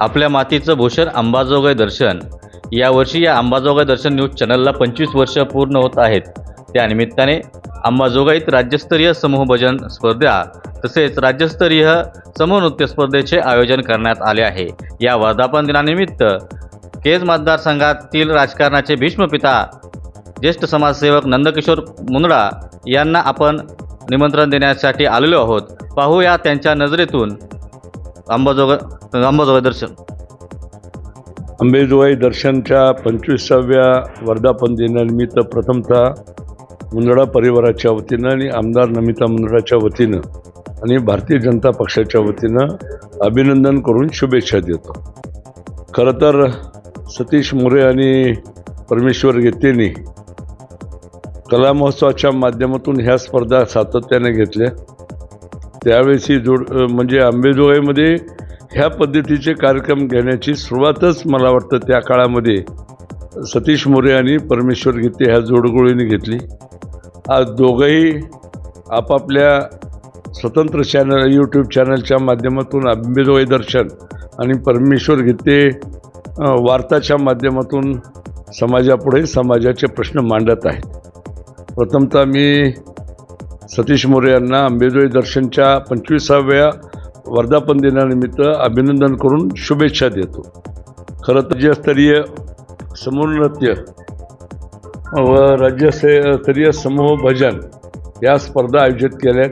आपल्या मातीचं भूषण अंबाजोगाई दर्शन. यावर्षी या अंबाजोगाई दर्शन न्यूज चॅनलला पंचवीस वर्ष पूर्ण होत आहेत. त्यानिमित्ताने अंबाजोगाईत राज्यस्तरीय समूह भजन स्पर्धा तसेच राज्यस्तरीय समूह नृत्य स्पर्धेचे आयोजन करण्यात आले आहे. या वर्धापन दिनानिमित्त केज मतदारसंघातील राजकारणाचे भीष्मपिता ज्येष्ठ समाजसेवक नंदकिशोर मुंदडा यांना आपण निमंत्रण देण्यासाठी आलेलो आहोत. पाहूया त्यांच्या नजरेतून अंबाजोगाई अंबाजोगाई दर्शन. अंबेजोगाई दर्शनच्या पंचवीसाव्या वर्धापन दिनानिमित्त प्रथमतः मुंदडा परिवाराच्या वतीनं आणि आमदार नमिता मुंदडाच्या वतीनं आणि भारतीय जनता पक्षाच्या वतीनं अभिनंदन करून शुभेच्छा देतो. खरं तर सतीश मोरे आणि परमेश्वर गेतेंनी कला महोत्सवाच्या माध्यमातून ह्या स्पर्धा सातत्याने घेतल्या. त्यावेळेस ही जोड म्हणजे आंबेजोगाईमध्ये ह्या पद्धतीचे कार्यक्रम घेण्याची सुरुवातच मला वाटतं त्या काळामध्ये सतीश मोरे आणि परमेश्वर गीते ह्या जोडगोळीने घेतली. आज दोघंही आपापल्या स्वतंत्र चॅनल यूट्यूब चॅनलच्या माध्यमातून आंबेजोगाई दर्शन आणि परमेश्वर गीते वार्ताच्या माध्यमातून समाजापुढे समाजाचे प्रश्न मांडत आहेत. प्रथमतः मी सतीश मोरे यांना अंबेजोगाई दर्शनच्या पंचवीसाव्या वर्धापन दिनानिमित्त अभिनंदन करून शुभेच्छा देतो. खरं तर राज्यस्तरीय समूह नृत्य व राज्यस्तरीय समूह भजन या स्पर्धा आयोजित केल्या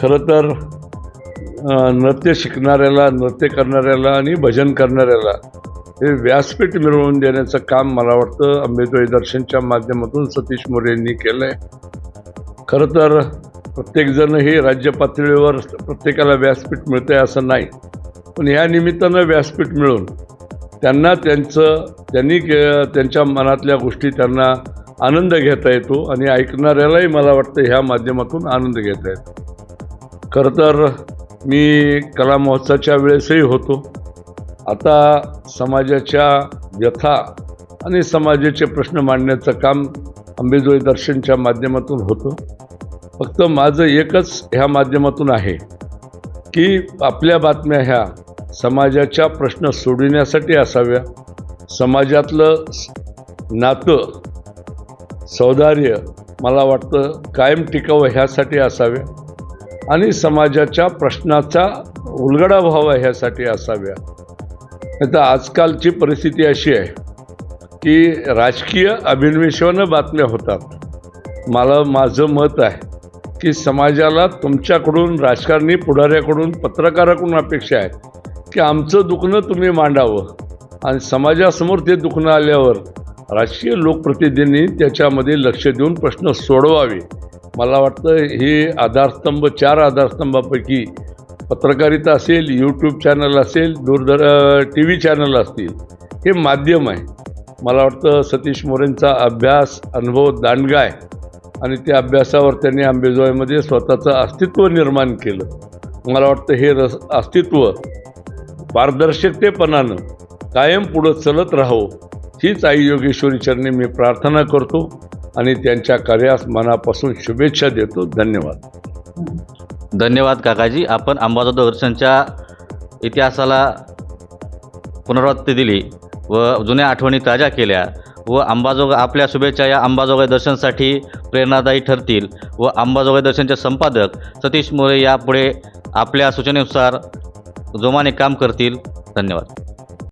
खरं तर नृत्य शिकणाऱ्याला नृत्य करणाऱ्याला आणि भजन करणाऱ्याला हे व्यासपीठ मिळवून देण्याचं काम मला वाटतं अंबेजोळी दर्शनच्या माध्यमातून सतीश मोरे यांनी केलं आहे खरं तर प्रत्येकजण हे राज्य पातळीवर प्रत्येकाला व्यासपीठ मिळतं आहे असं नाही. पण ह्या निमित्तानं व्यासपीठ मिळून त्यांना त्यांचं त्यांनी के त्यांच्या मनातल्या गोष्टी त्यांना आनंद घेता येतो आणि ऐकणाऱ्यालाही मला वाटतं ह्या माध्यमातून आनंद घेता येतो. खरं तर मी कला महोत्सवाच्या वेळेसही होतो. आता समाजाच्या व्यथा आणि समाजाचे प्रश्न मांडण्याचं काम अंबेजोळी दर्शनच्या माध्यमातून होतं. फक्त माझं एकच ह्या माध्यमातून आहे की आपल्या बातम्या ह्या समाजाच्या प्रश्न सोडविण्यासाठी असाव्या. समाजातलं नातं सौदार्य मला वाटतं कायम टिकावं ह्यासाठी असाव्या आणि समाजाच्या प्रश्नाचा उलगडा व्हावा ह्यासाठी असाव्या. आता आजकालची परिस्थिती अशी आहे की राजकीय अभिनवेशानं बातम्या होतात. मला माझं मत आहे की समाजाला तुमच्याकडून राजकारणी पुढाऱ्याकडून पत्रकाराकडून अपेक्षा आहे की आमचं दुखणं तुम्ही मांडावं. आणि समाजासमोर ते दुखणं आल्यावर राजकीय लोकप्रतिनिधींनी त्याच्यामध्ये लक्ष देऊन प्रश्न सोडवावे. मला वाटतं हे आधारस्तंभ चार आधारस्तंभापैकी पत्रकारिता असेल यूट्यूब चॅनल असेल दूरदर टी व्ही चॅनल असतील हे माध्यम आहे. मला वाटतं सतीश मोरेंचा अभ्यास अनुभव दांडगाय आणि त्या अभ्यासावर त्यांनी आंबेजोगाईमध्ये स्वतःचं अस्तित्व निर्माण केलं. मला वाटतं हे रस अस्तित्व पारदर्शकतेपणानं कायम पुढं चलत राहो हीच आई योगेश्वरी चरणी मी प्रार्थना करतो आणि त्यांच्या कार्यास मनापासून शुभेच्छा देतो. धन्यवाद. धन्यवाद काकाजी. आपण अंबाजोगाई दर्शनच्या इतिहासाला पुनरावृत्ती दिली. व जुन्या आठवणी ताज्या केल्या व अंबाजोगा आपल्या शुभेच्छा या अंबाजोगाई दर्शनसाठी प्रेरणादायी ठरतील व अंबाजोगाई दर्शनचे संपादक सतीश मोरे यापुढे आपल्या सूचनेनुसार जोमाने काम करतील. धन्यवाद.